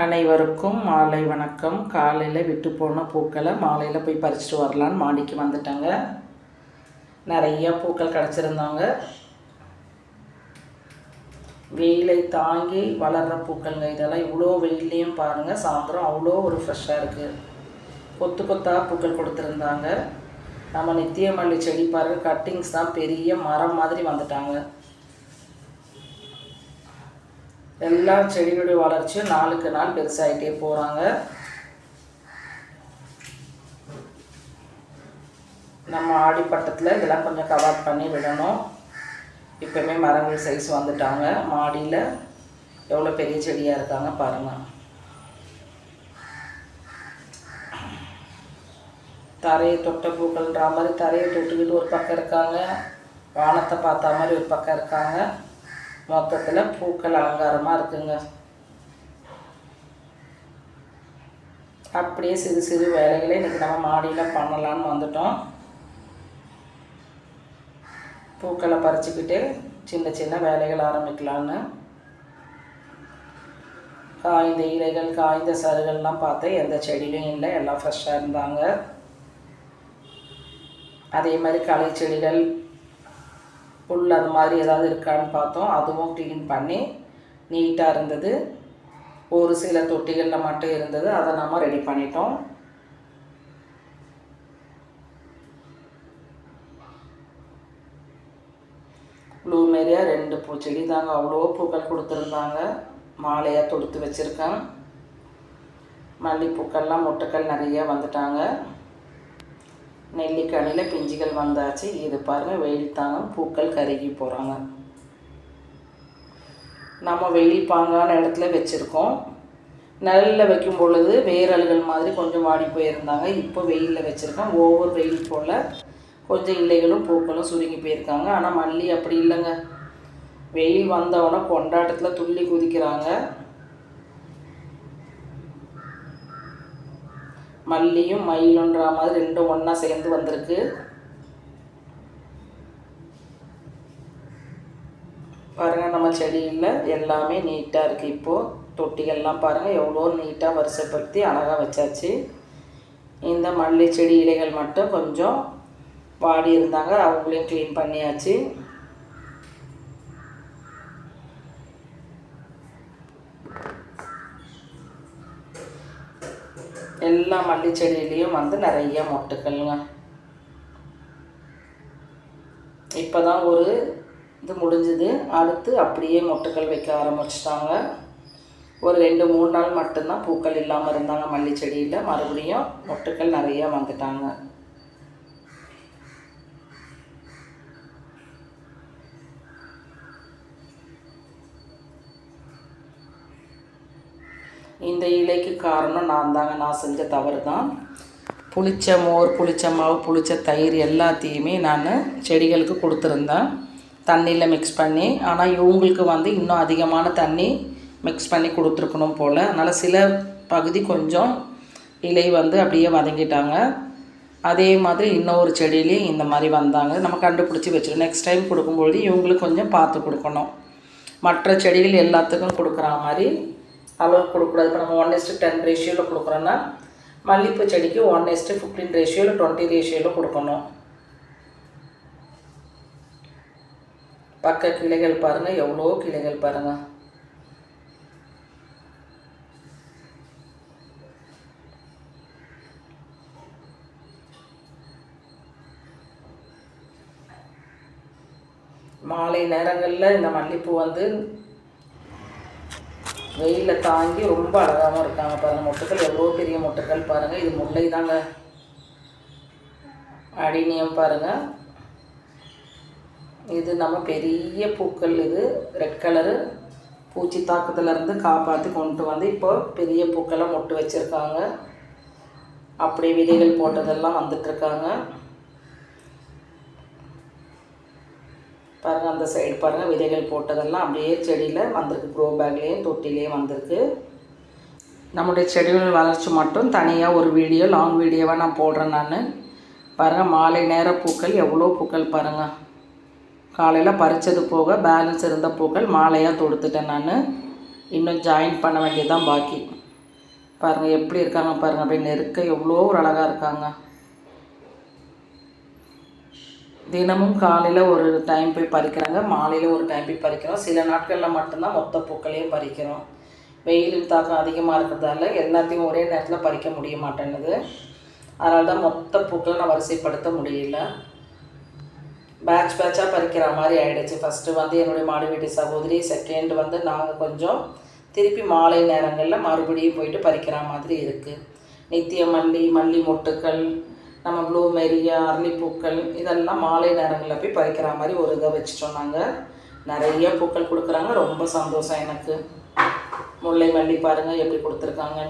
அனைவருக்கும் மாலை வணக்கம். காலையில் விட்டு போன பூக்களை மாலையில் போய் பறிச்சுட்டு வரலான்னு மாடிக்கு வந்துட்டேங்க. நிறைய பூக்கள் கிடச்சிருந்தாங்க. வெயிலை தாங்கி வளர்கிற பூக்கள்ங்க இதெல்லாம் இவ்வளோ வெயிலையும் பாருங்கள் சாயந்தரம் அவ்வளோ ஒரு ஃப்ரெஷ்ஷாக இருக்குது கொத்து கொத்தாக பூக்கள் கொடுத்துருந்தாங்க. நம்ம நித்திய மல்லி செடி பாருங்கள் கட்டிங்ஸ் தான் பெரிய மரம் மாதிரி வந்துட்டாங்க. எல்லா செடிகளுடைய வளர்ச்சியும் நாளுக்கு நாள் பெருசாகிட்டே போகிறாங்க நம்ம ஆடிப்பட்டத்தில் இதெல்லாம் கொஞ்சம் கவர் பண்ணி விடணும். இப்போவுமே மரங்கள் சைஸ் வந்துட்டாங்க. மாடியில் எவ்வளோ பெரிய செடியாக இருக்காங்க பாருங்கள் தரையை தொட்ட பூக்கள்ன்ற மாதிரி தரையை தொட்டுக்கிட்டு ஒரு பக்கம் இருக்காங்க. வானத்தை பார்த்தா மாதிரி ஒரு பக்கம் இருக்காங்க. மொத்தத்தில் பூக்கள் அலங்காரமாக இருக்குங்க. அப்படியே சிறு சிறு வேலைகளை இன்றைக்கி நம்ம மாடியில் பண்ணலான்னு வந்துட்டோம். பூக்களை பறிச்சுக்கிட்டு சின்ன சின்ன வேலைகள் ஆரம்பிக்கலான்னு காய்ந்த இலைகள் காய்ந்த சருகள்லாம் பார்த்து எந்த செடியிலையும் இல்லை எல்லாம் ஃப்ரெஷ்ஷாக இருந்தாங்க. அதே மாதிரி களை செடிகள் புல் அது மாதிரி ஏதாவது இருக்கான்னு பார்த்தோம். அதுவும் க்ளீன் பண்ணி நீட்டாக இருந்தது. ஒரு சில தொட்டிகளில் மட்டும் இருந்தது. அதை நம்ம ரெடி பண்ணிட்டோம். ப்ளூமேரியா ரெண்டு பூச்செடி தாங்க. அவ்வளோ பூக்கள் கொடுத்துருந்தாங்க. மாலையாக தொடுத்து வச்சுருக்கேன். மல்லிப்பூக்கள்லாம் மொட்டுக்கள் நிறைய வந்துட்டாங்க. நெல்லிக்கனியில் பிஞ்சுகள் வந்தாச்சு. இது பாருங்கள் வெயில் தாங்க பூக்கள் கருகி போகிறாங்க நம்ம வெயில் பாங்கான இடத்துல வச்சுருக்கோம். நிழலில் வைக்கும் பொழுது வேரல்கள் மாதிரி கொஞ்சம் வாடி போயிருந்தாங்க. இப்போ வெயிலில் வச்சுருக்கோம். ஒவ்வொரு வெயில் போல் கொஞ்சம் இலைகளும் பூக்களும் சுருங்கி போயிருக்காங்க. ஆனால் மல்லி அப்படி இல்லைங்க. வெயில் வந்தவொடனே கொண்டாட்டத்தில் துள்ளி குதிக்கிறாங்க. மல்லியும் மயிலுன்ற மாதிரி ரெண்டும் ஒன்றா சேர்ந்து வந்திருக்கு. பாருங்கள் நம்ம செடியில் எல்லாமே நீட்டாக இருக்குது இப்போது தொட்டிகள்லாம் பாருங்கள் எவ்வளோ நீட்டாக வரிசைப்படுத்தி அழகாக வச்சாச்சு. இந்த மல்லி செடி இலைகள் மட்டும் கொஞ்சம் வாடி இருந்தாங்க அவங்களையும் க்ளீன் பண்ணியாச்சு. எல்லா மல்லி செடியிலையும் வந்து நிறைய மொட்டுக்கள்ங்க இப்போ தான் ஒரு இது முடிஞ்சுது. அடுத்து அப்படியே மொட்டுக்கள் வைக்க ஆரம்பிச்சிட்டாங்க. ஒரு ரெண்டு மூணு நாள் மட்டும்தான் பூக்கள் இல்லாமல் இருந்தாங்க மல்லி செடியில். மறுபடியும் மொட்டுக்கள் நிறைய வந்துட்டாங்க. இந்த இலைக்கு காரணம் நான் தாங்க. நான் செஞ்ச தவறு தான் புளிச்ச மோர் புளிச்ச மாவு புளிச்ச தயிர் எல்லாத்தையுமே நான் செடிகளுக்கு கொடுத்துருந்தேன். தண்ணியில் மிக்ஸ் பண்ணி. ஆனால் இவங்களுக்கு வந்து இன்னும் அதிகமான தண்ணி மிக்ஸ் பண்ணி கொடுத்துருக்கணும் போல். அதனால் சில பகுதி கொஞ்சம் இலை வந்து அப்படியே வதங்கிட்டாங்க. அதே மாதிரி இன்னொரு செடியிலையும் இந்த மாதிரி வந்தாங்க. நம்ம கண்டுபிடிச்சி வச்சிடும் நெக்ஸ்ட் டைம் கொடுக்கும்பொழுது இவங்களுக்கு கொஞ்சம் பார்த்து கொடுக்கணும். மற்ற செடிகள் எல்லாத்துக்கும் கொடுக்குற மாதிரி அளவு கொடுக்கூடாது இப்போ நம்ம ஒன் எஸ்ட்டு டென் ரேஷியோவில் கொடுக்குறோன்னா மல்லிகைப்பூ செடிக்கு ஒன் எஸ்ட்டு ஃபிஃப்டீன் ரேஷியோவில் டுவெண்ட்டி ரேஷியோவில் கொடுக்கணும். பக்க கிளைகள் பாருங்கள் எவ்வளோ கிளைகள் பாருங்கள் மாலை நேரங்களில் இந்த மல்லிகைப்பூ வந்து வெயிலில் தாங்கி ரொம்ப அழகாகவும் இருக்காங்க பாருங்கள் மொட்டுக்கள் எவ்வளோ பெரிய மொட்டுக்கள் பாருங்கள் இது முல்லை தாங்க. அடினியம் பாருங்கள் இது நம்ம பெரிய பூக்கள் இது. ரெட் கலரு பூச்சி தாக்கத்துலேருந்து காப்பாற்றி கொண்டு வந்து இப்போ பெரிய பூக்கெல்லாம் மொட்டு வச்சுருக்காங்க. அப்படியே விதைகள் போட்டதெல்லாம் வந்துட்டுருக்காங்க பாருங்கள் அந்த சைடு பாருங்கள் விதைகள் போட்டதெல்லாம் அப்படியே செடியில் வந்திருக்கு. க்ரோ பேக்லேயும் தொட்டிலையும் வந்திருக்கு. நம்முடைய செடிகள் வளர்ச்சி மட்டும் தனியாக ஒரு வீடியோ லாங் வீடியோவாக நான் போடுறேன் நான். பாருங்கள் மாலை நேர பூக்கள் எவ்வளோ பூக்கள் பாருங்கள் காலையில் பறித்தது போக பேலன்ஸ் இருந்த பூக்கள் மாலையாக தொடுத்துட்டேன் நான். இன்னும் ஜாயின் பண்ண வேண்டியதான் பாக்கி. பாருங்கள் எப்படி இருக்காங்க பாருங்கள் அப்படியே நெருக்க எவ்வளோ ஒரு அழகாக இருக்காங்க. தினமும் காலையில் ஒரு டைம் போய் பறிக்கிறாங்க மாலையில் ஒரு டைம் போய் பறிக்கிறோம். சில நாட்களில் மட்டும்தான் மொத்த பூக்களையும் பறிக்கிறோம். வெயிலின் தாக்கம் அதிகமாக இருக்கிறதால எல்லாத்தையும் ஒரே நேரத்தில் பறிக்க முடிய மாட்டேங்குது அதனால தான் மொத்த பூக்களை நான் வரிசைப்படுத்த முடியல. பேட்ச் பேட்சாக பறிக்கிற மாதிரி ஆகிடுச்சு ஃபஸ்ட்டு வந்து என்னுடைய மாடு வீட்டு சகோதரி செகண்ட் வந்து நாங்கள் கொஞ்சம் திருப்பி மாலை நேரங்களில் மறுபடியும் போயிட்டு பறிக்கிற மாதிரி இருக்குது நித்திய மல்லி மல்லி மொட்டுக்கள் நம்ம ப்ளூமெரியா அரளிப்பூக்கள் இதெல்லாம் மாலை நேரங்களில் போய் பறிக்கிற மாதிரி ஒரு இதை வச்சுட்டோம் நாங்கள் நிறைய பூக்கள் கொடுக்குறாங்க. ரொம்ப சந்தோஷம் எனக்கு. முல்லை மல்லி பாருங்கள் எப்படி கொடுத்துருக்காங்க.